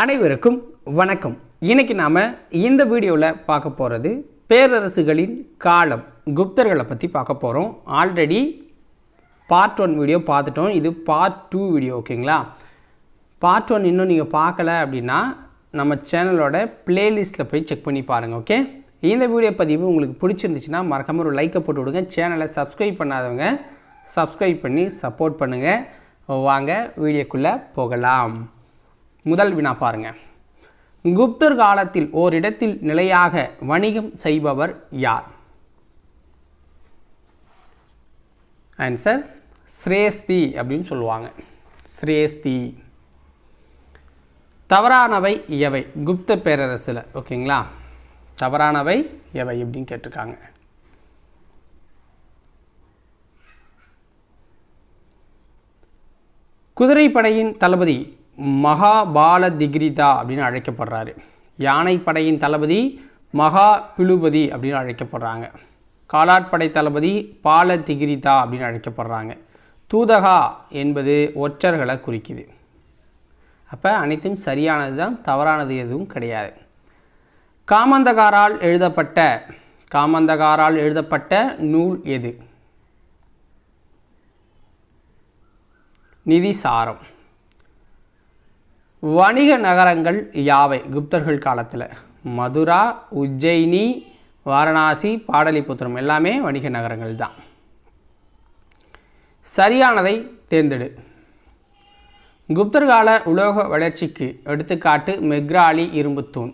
அனைவருக்கும் வணக்கம். இன்றைக்கி நாம் இந்த வீடியோவில் பார்க்க போகிறது பேரரசுகளின் காலம். குப்தர்களை பற்றி பார்க்க போகிறோம் ஆல்ரெடி பார்ட் ஒன் வீடியோ பார்த்துட்டோம். இது பார்ட் டூ வீடியோ ஓகேங்களா பார்ட் ஒன் இன்னும் நீங்கள் பார்க்கல அப்படின்னா நம்ம சேனலோட பிளேலிஸ்ட்டில் போய் செக் பண்ணி பாருங்கள் ஓகே இந்த வீடியோ பதிவு உங்களுக்கு பிடிச்சிருந்துச்சுன்னா மறக்காம ஒரு லைக்கை போட்டு விடுங்க. சேனலை சப்ஸ்கிரைப் பண்ணாதவங்க சப்ஸ்கிரைப் பண்ணி சப்போர்ட் பண்ணுங்கள் வாங்க வீடியோக்குள்ளே போகலாம். முதல் வினா பாருங்க. குப்தர் காலத்தில் ஓரிடத்தில் நிலையாக வணிகம் செய்பவர் யார்? ஆன்சர் ஸ்ரேஸ்தி அப்படின்னு சொல்லுவாங்க. ஸ்ரேஸ்தி தவறானவை எவை? குப்த பேரரசில் ஓகேங்களா? தவறானவை எவை அப்படின்னு கேட்டிருக்காங்க. குதிரைப்படையின் தளபதி மகாபால திகிரிதா அப்படின்னு அழைக்கப்படுறாரு. யானைப்படையின் தளபதி மகா பிலுபதி அப்படின்னு அழைக்கப்படுறாங்க. காலாட்படை தளபதி பால திகிரிதா அப்படின்னு அழைக்கப்படுறாங்க. தூதகா என்பது ஒற்றர்களை குறிக்குது. அப்போ அனைத்தும் சரியானது தான் தவறானது எதுவும் கிடையாது. காமந்தகாரால் எழுதப்பட்ட காமந்தகாரால் எழுதப்பட்ட நூல் எது? நிதிசாரம் வணிக நகரங்கள் யாவை? குப்தர்கள் காலத்தில். மதுரா உஜ்ஜயினி வாரணாசி பாடலிபுத்திரம் எல்லாமே வணிக நகரங்கள் தான். சரியானதை தேர்ந்தெடு. குப்தர் கால உலோக வளர்ச்சிக்கு எடுத்துக்காட்டு மெக்ராலி இரும்புத்தூண்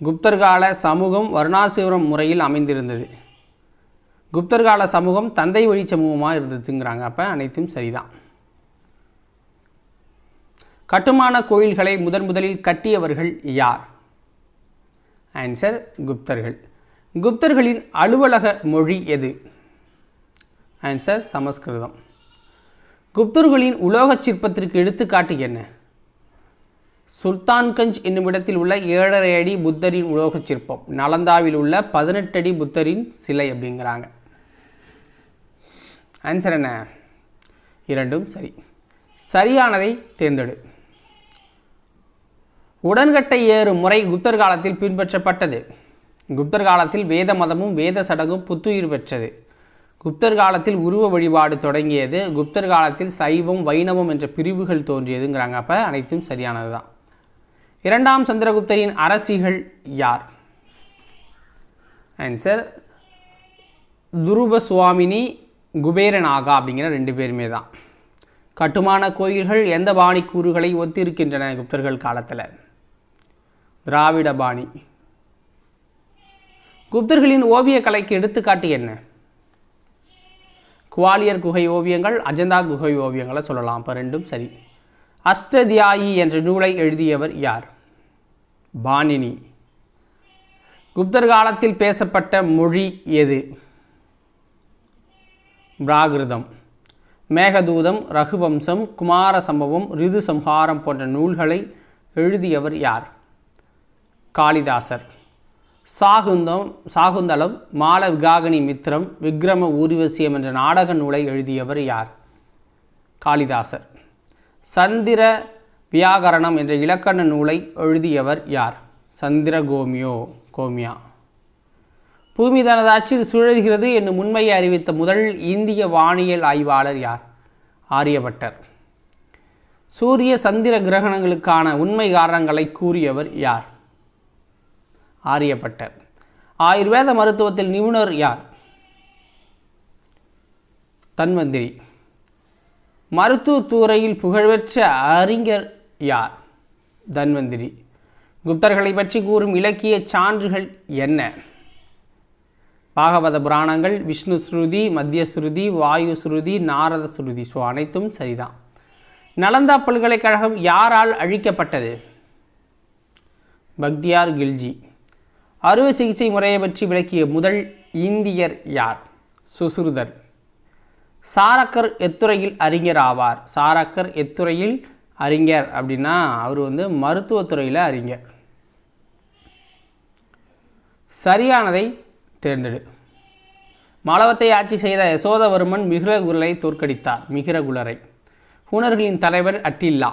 குப்தர் கால சமூகம் வருணாசுரம் முறையில் அமைந்திருந்தது. குப்தர் கால சமூகம் தந்தை வழி சமூகமாக இருந்ததுங்கிறாங்க. அப்போ அனைத்தும் சரிதான். கட்டுமான கோயில்களை முதன் முதலில் கட்டியவர்கள் யார்? ஆன்சர் குப்தர்கள். குப்தர்களின் அலுவலக மொழி எது? ஆன்சர் சமஸ்கிருதம். குப்தர்களின் உலோகச் சிற்பத்திற்கு எடுத்துக்காட்டு என்ன? சுல்தான்கஞ்ச் என்னும் இடத்தில் உள்ள ஏழரை அடி புத்தரின் உலோகச் சிற்பம். நலந்தாவில் உள்ள பதினெட்டு அடி புத்தரின் சிலை அப்படிங்கிறாங்க. ஆன்சர் என்ன? இரண்டும் சரி. சரியானதை தேர்ந்தெடு. உடன்கட்டை ஏறும் முறை குப்தர் காலத்தில் பின்பற்றப்பட்டது. குப்தர் காலத்தில் வேத மதமும் வேத சடங்கும் புத்துயிர் பெற்றது. குப்தர் காலத்தில் உருவ வழிபாடு தொடங்கியது. குப்தர் காலத்தில் சைவம் வைணவம் என்ற பிரிவுகள் தோன்றியதுங்கிறாங்க. அப்போ அனைத்தும் சரியானது தான் இரண்டாம் சந்திரகுப்தரின் அரசிகள் யார்? ஆன்சர் துருப சுவாமினி குபேரநாகா அப்படிங்கிற ரெண்டு பேருமே தான். கட்டுமான கோயில்கள் எந்த பாணி கூறுகளை ஒத்திருக்கின்றன குப்தர்கள் காலத்தில்? திராவிட பாணி குப்தர்களின் ஓவிய கலைக்கு எடுத்துக்காட்டு என்ன? குவாலியர் குகை ஓவியங்கள் அஜந்தா குகை ஓவியங்களை சொல்லலாம். இப்போ ரெண்டும் சரி. அஷ்டதியாயி என்ற நூலை எழுதியவர் யார்? பாணினி. குப்தர் காலத்தில் பேசப்பட்ட மொழி எது? பிராகிருதம். மேகதூதம் ரகுவம்சம் குமார சம்பவம் ரிது சம்ஹாரம் போன்ற நூல்களை எழுதியவர் யார்? காளிதாசர். சாகுந்தம் சாகுந்தலம் மால விகாகனி மித்திரம் விக்ரம ஊர்வசியம் என்ற நாடக நூலை எழுதியவர் யார்? காளிதாசர். சந்திர வியாகரணம் என்ற இலக்கண நூலை எழுதியவர் யார்? சந்திர கோமியோ. கோமியா பூமி தனது அச்சில் சுழல்கிறது என்னும் உண்மையை அறிவித்த முதல் இந்திய வானியல் ஆய்வாளர் யார்? ஆரியபட்டர். சூரிய சந்திர கிரகணங்களுக்கான உண்மை காரணங்களை கூறியவர் யார்? ஆரியப்பட்டர் ஆயுர்வேத மருத்துவத்தில் நிபுணர் யார்? தன்வந்திரி. மருத்துவத்துறையில் புகழ்பெற்ற அறிஞர் யார்? தன்வந்திரி. குப்தர்களை பற்றி கூறும் இலக்கிய சான்றுகள் என்ன? பாகவத புராணங்கள் விஷ்ணு ஸ்ருதி மத்திய ஸ்ருதி வாயு ஸ்ருதி நாரத ஸ்ருதி ஸோ அனைத்தும் சரிதான். நலந்தா பல்கலைக்கழகம் யாரால் அழிக்கப்பட்டது? பக்தியார் கில்ஜி. அறுவை சிகிச்சை முறையை பற்றி விளக்கிய முதல் இந்தியர் யார்? சுசுருதர். சாரக்கர் எத்துறையில் அறிஞர் ஆவார். சாரக்கர் எத்துறையில் அறிஞர் அப்படின்னா அவர் வந்து மருத்துவத்துறையில் அறிஞர். சரியானதை தேர்ந்தெடு. மாலவத்தை ஆட்சி செய்த யசோதவர்மன் மிகிரகுலரை தோற்கடித்தார். மிகிரகுலரை ஹூணர்களின் தலைவர் அட்டில்லா.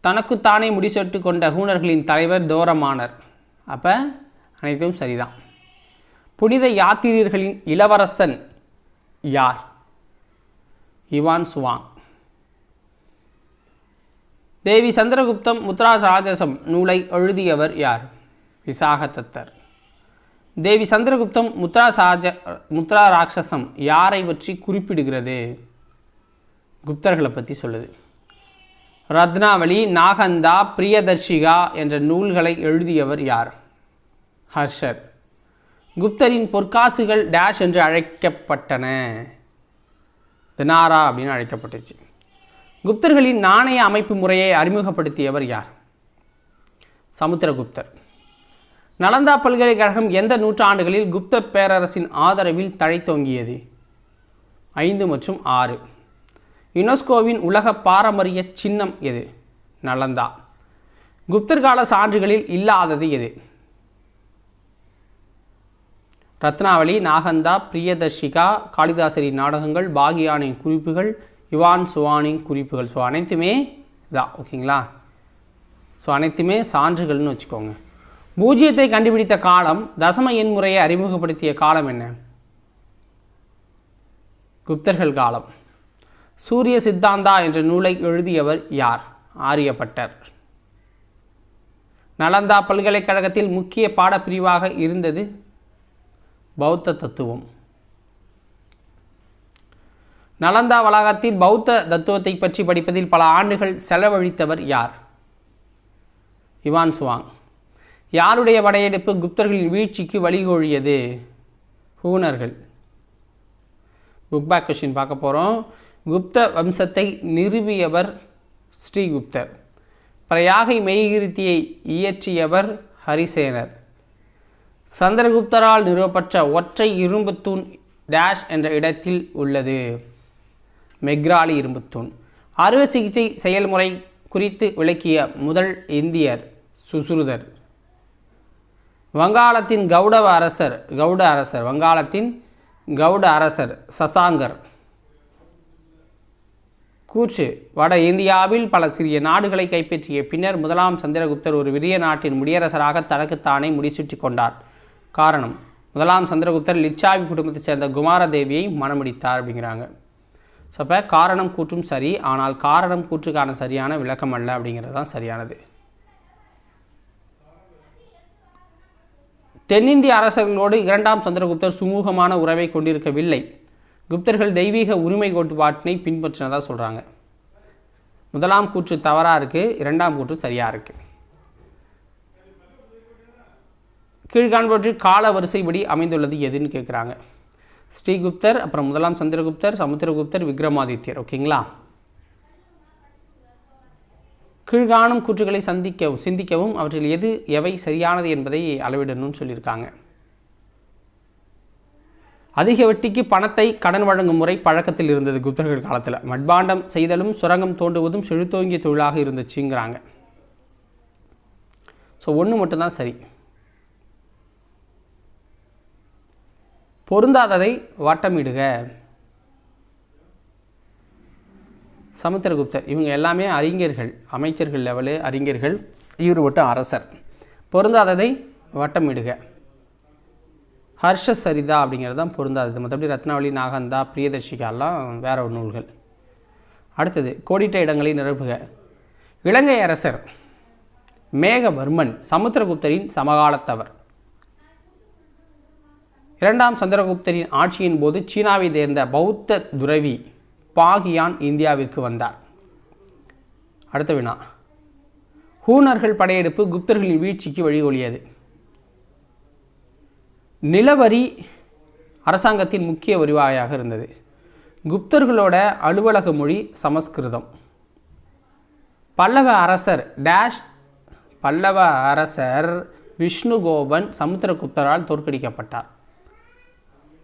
தனக்குத்தானே முடிசொட்டு கொண்ட ஹூனர்களின் தலைவர் தோரமானர். அப்போ அனைத்தும் சரிதான். புனித யாத்திரியர்களின் இளவரசன் யார்? Yuan Chuang. தேவி சந்திரகுப்தம் முத்ராஜ ராஜசம் நூலை எழுதியவர் யார்? விசாகதத்தர். தேவி சந்திரகுப்தம் முத்ரா சாஜ முத்ரா ராட்சசம் யாரை பற்றி குறிப்பிடுகிறது? குப்தர்களை பற்றி சொல்லுது. ரத்னாவளி நாகந்தா பிரியதர்ஷிகா என்ற நூல்களை எழுதியவர் யார்? ஹர்ஷர். குப்தரின் பொற்காசுகள் டேஷ் என்று அழைக்கப்பட்டன. தினாரா அப்படின்னு அழைக்கப்பட்டுச்சு. குப்தர்களின் நாணய அமைப்பு முறையை அறிமுகப்படுத்தியவர் யார்? சமுத்திரகுப்தர். நலந்தா பல்கலைக்கழகம் எந்த நூற்றாண்டுகளில் குப்த பேரரசின் ஆதரவில் தழைத்தோங்கியது? ஐந்து மற்றும் ஆறு. யுனெஸ்கோவின் உலக பாரம்பரிய சின்னம் எது? நலந்தா. குப்தர் கால சான்றுகளில் இல்லாதது எது? ரத்னாவளி நாகந்தா பிரியதர்ஷிகா காளிதாசரின் நாடகங்கள் பாகியானின் குறிப்புகள் இவான் சுவானின் குறிப்புகள். ஸோ அனைத்துமே இதான் ஓகேங்களா? ஸோ அனைத்துமே சான்றுகள்னு வச்சுக்கோங்க. பூஜ்ஜியத்தை கண்டுபிடித்த காலம் தசம எண் முறையை அறிமுகப்படுத்திய காலம் என்ன? குப்தர்கள் காலம். சூரிய சித்தாந்தா என்ற நூலை எழுதியவர் யார்? ஆரியப்பட்டர். நலந்தா பல்கலைக்கழகத்தில் முக்கிய பாடப்பிரிவாக இருந்தது பௌத்த தத்துவம். நலந்தா வளாகத்தில் பௌத்த தத்துவத்தை பற்றி படிப்பதில் பல ஆண்டுகள் செலவழித்தவர் யார்? Yuan Chwang. யாருடைய படையெடுப்பு குப்தர்களின் வீழ்ச்சிக்கு வழிகோழியது? ஹூனர்கள். புக் பேக் கொஷின் பார்க்க போகிறோம் குப்த வம்சத்தை நிறுவியவர் ஸ்ரீகுப்தர் பிரயாகை மெய்கிருத்தியை இயற்றியவர் ஹரிசேனர். சந்திரகுப்தரால் நிறுவப்பட்ட ஒற்றை இரும்புத்தூண் டேஷ் என்ற இடத்தில் உள்ளது. மெக்ராலி இரும்புத்தூண். அறுவை சிகிச்சை செயல்முறை குறித்து விளக்கிய முதல் இந்தியர் சுசுருதர். வங்காளத்தின் கௌடவ அரசர் கௌட அரசர் வங்காளத்தின் கௌட அரசர் சசாங்கர். கூற்று. வட இந்தியாவில் பல சிறிய நாடுகளை கைப்பற்றிய பின்னர் முதலாம் சந்திரகுப்தர் ஒரு விரிய நாட்டின் முடியரசராக தனக்குத்தானே முடிசூட்டி கொண்டார். காரணம் முதலாம் சந்திரகுப்தர் லிச்சாவி குடும்பத்தைச் சேர்ந்த குமாரதேவியை மணமுடித்தார் அப்படிங்கிறாங்க. ஸோ அப்போ காரணம் கூற்றும் சரி ஆனால் காரணம் கூற்றுக்கான சரியான விளக்கம் அல்ல அப்படிங்கிறது தான் சரியானது. தென்னிந்திய அரசர்களோடு இரண்டாம் சந்திரகுப்தர் சுமூகமான உறவை கொண்டிருக்கவில்லை. குப்தர்கள் தெய்வீக உரிமை கோட்பாட்டினை பின்பற்றினதாக சொல்கிறாங்க முதலாம் கூற்று தவறாக இருக்குது இரண்டாம் கூற்று சரியாக இருக்குது கீழ்காண்பவற்றில் கால வரிசைப்படி அமைந்துள்ளது எதுன்னு கேட்குறாங்க ஸ்ரீகுப்தர் அப்புறம் முதலாம் சந்திரகுப்தர் சமுத்திரகுப்தர் விக்ரமாதித்யர் ஓகேங்களா? கீழ்காணும் கூற்றுகளை சந்திக்கவும் சிந்திக்கவும் அவற்றில் எது எவை சரியானது என்பதை அளவிடணும்னு சொல்லியிருக்காங்க. அதிக வட்டிக்கு பணத்தை கடன் வழங்கும் முறை பழக்கத்தில் இருந்தது குப்தர்கள் காலத்தில். மட்பாண்டம் செய்தலும் சுரங்கம் தோண்டுவதும் செழுத்தோங்கிய தொழிலாக இருந்துச்சுங்கிறாங்க. ஸோ ஒன்று மட்டும்தான் சரி. பொருந்தாததை வட்டமிடுக. சமுத்திரகுப்தர் இவங்க எல்லாமே அறிஞர்கள். அமைச்சர்கள் லெவலு அறிஞர்கள் இவர் அரசர். பொருந்தாததை வட்டமிடுக. ஹர்ஷ சரிதா அப்படிங்கிறது தான் பொருந்தாதது. மற்றபடி ரத்னாவளி நாகந்தா பிரியதர்ஷிகாலாம் வேற ஒரு நூல்கள். அடுத்தது கோடிட்ட இடங்களை நிரப்புக. இலங்கை அரசர் மேகவர்மன் சமுத்திரகுப்தரின் சமகாலத்தவர். இரண்டாம் சந்திரகுப்தரின் ஆட்சியின் போது சீனாவை சேர்ந்த பௌத்த துறவி பாகியான் இந்தியாவிற்கு வந்தார். அடுத்த வினா. ஹூனர்கள் படையெடுப்பு குப்தர்களின் வீழ்ச்சிக்கு வழிகொலியது. நிலவரி அரசாங்கத்தின் முக்கிய வருவாயாக இருந்தது. குப்தர்களோட அலுவலக மொழி சமஸ்கிருதம். பல்லவ அரசர் டேஷ் பல்லவ அரசர் விஷ்ணுகோபன் சமுத்திரகுப்தரால் தோற்கடிக்கப்பட்டார்.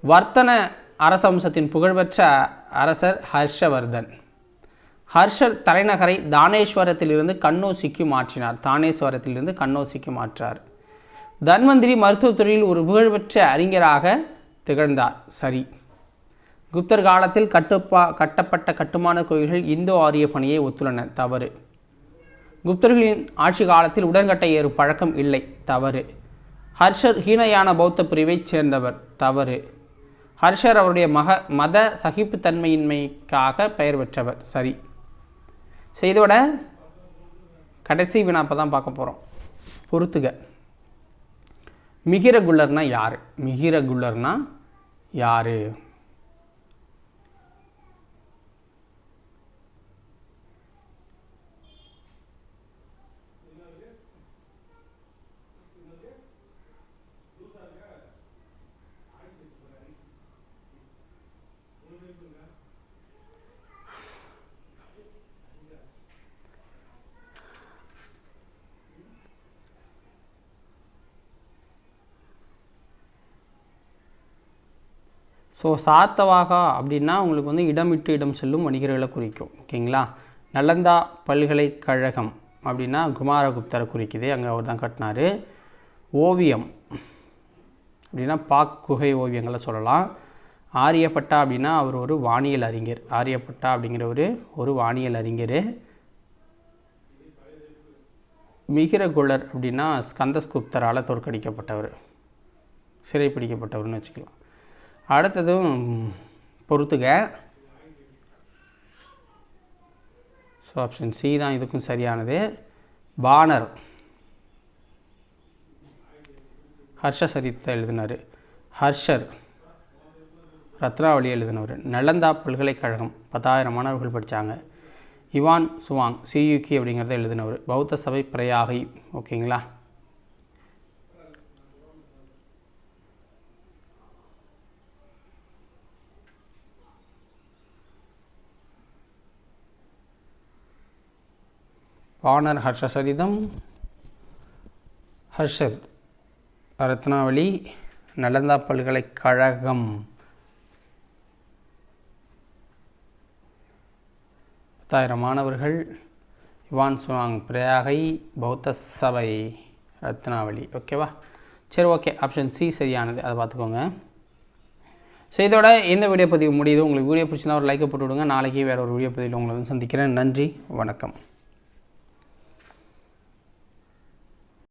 வர்த்தன அரசம்சத்தின் புகழ்பெற்ற அரசர் ஹர்ஷவர்தன். ஹர்ஷர் தலைநகரை தானேஸ்வரத்திலிருந்து கண்ணோசிக்கு மாற்றினார். தானேஸ்வரத்திலிருந்து கண்ணோசிக்கு மாற்றார். தன்வந்திரி மருத்துவத்துறையில் ஒரு புகழ்பெற்ற அறிஞராக திகழ்ந்தார். சரி. குப்தர் காலத்தில் கட்டுப்பா கட்டப்பட்ட கட்டுமான கோயில்கள் இந்தோ ஆரிய பணியை ஒத்துள்ளன. தவறு. குப்தர்களின் ஆட்சி காலத்தில் உடன்கட்டை ஏறும் பழக்கம் இல்லை. தவறு. ஹர்ஷர் ஹீனயான பௌத்த பிரிவைச் சேர்ந்தவர். தவறு. ஹர்ஷர் அவருடைய மக மத சகிப்புத்தன்மையின்மைக்காக பெயர் பெற்றவர். சரி. செய்தோட கடைசி வினாப்பை தான் பார்க்க போகிறோம் பொறுத்துக. மிகிரகுலர்னா யார்? மிகிரகுலர்னா யார்? ஸோ சாத்தவாகா அப்படின்னா உங்களுக்கு வந்து இடமிட்டு இடம் செல்லும் வணிகர்களை குறிக்கும் ஓகேங்களா? நலந்தா பல்கலைக்கழகம் அப்படின்னா குமாரகுப்தரை குறிக்குது அங்கே அவர் தான் கட்டினார். ஓவியம் அப்படின்னா பாக் குகை ஓவியங்களை சொல்லலாம். ஆரியப்பட்டா அப்படின்னா அவர் ஒரு வானியல் அறிஞர் ஆரியப்பட்டா அப்படிங்கிற ஒரு ஒரு வானியல் அறிஞர். மிகிரகுலர் அப்படின்னா ஸ்கந்தஸ்குப்தரால் தோற்கடிக்கப்பட்டவர் சிறைப்பிடிக்கப்பட்டவர்னு வச்சுக்கலாம். அடுத்ததும் பொறுத்துக. ஸோ ஆப்ஷன் சி தான் இதுக்கும் சரியானது. பானர் ஹர்ஷ சரித்தை எழுதினார். ஹர்ஷர். ரத்னாவளி எழுதினவர். நலந்தா பல்கலைக்கழகம். பத்தாயிரம் மாணவர்கள் படித்தாங்க இவான் சுவாங் சியூகி அப்படிங்கிறத எழுதினவர். பௌத்த சபை பிரயாகை. ஓகேங்களா? பாணர் ஹர்ஷசரிதம் ஹர்ஷத் ரத்னாவளி நலந்தா பல்கலைக்கழகம். பத்தாயிரம் மாணவர்கள் இவான் சுவாங் பிரயாகை பௌத்த சபை ரத்னாவளி. ஓகேவா சரி ஓகே ஆப்ஷன் சி சரியானது. அதை பார்த்துக்கோங்க. ஸோ இதோட இந்த வீடியோ பதிவு முடியுது. உங்களுக்கு வீடியோ பிடிச்சிருந்தா ஒரு லைக்கை போட்டு விடுங்க. நாளைக்கு வேறு ஒரு வீடியோ பதிவில் உங்களை வந்து சந்திக்கிறேன். நன்றி. வணக்கம்.